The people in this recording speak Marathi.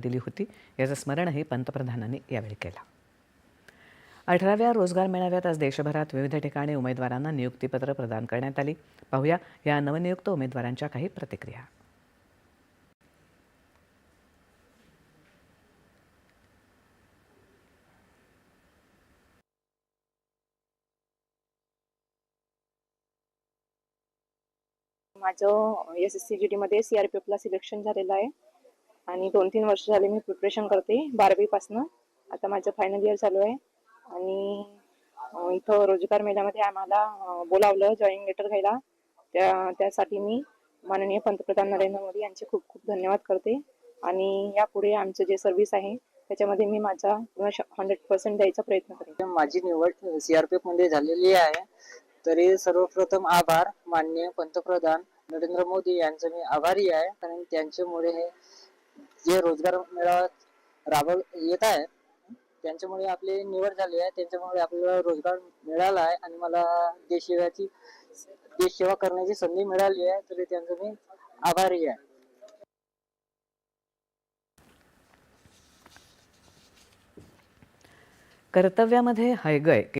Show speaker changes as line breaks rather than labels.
दिली होती. याचं स्मरणही पंतप्रधानांनी यावेळी केलं. अठराव्या रोजगार मेळाव्यात आज देशभरात विविध ठिकाणी उमेदवारांना नियुक्तीपत्र प्रदान करण्यात आली. पाहूया या नवनियुक्त उमेदवारांच्या काही प्रतिक्रिया.
माझं एस एस सी जी मध्ये सी आर पी एफला सिलेक्शन झालेलं आहे. आणि दोन तीन वर्ष झाले मी प्रिपरेशन करते बारावीपासनं आता माझं फायनल इयर चालू आहे. आणि इथं रोजगार मेळ्यामध्ये आम्हाला बोलावलं जॉईन लेटर घ्यायला. त्या त्यासाठी मी माननीय पंतप्रधान नरेंद्र मोदी यांचे खूप खूप धन्यवाद करते. आणि यापुढे आमचं जे सर्व्हिस आहे त्याच्यामध्ये मी माझा हंड्रेड पर्सेंट द्यायचा प्रयत्न करेन.
माझी निवड सीआरपीएफमध्ये झालेली आहे. तरी सर्वप्रथम आभार माननीय पंतप्रधान नरेंद्र मोदी यांचं मी आभारी आहे. कारण त्यांच्यामुळे हे जे रोजगार मेळावा राबव येत आहे त्यांच्यामुळे आपली निवड झाली आहे त्यांच्यामुळे आपल्याला रोजगार मिळाला आहे आणि मला देश सेवाची देश सेवा करण्याची संधी मिळाली आहे तरी त्यांचं मी आभारी आहे.
कर्तव्यामध्ये हयगय.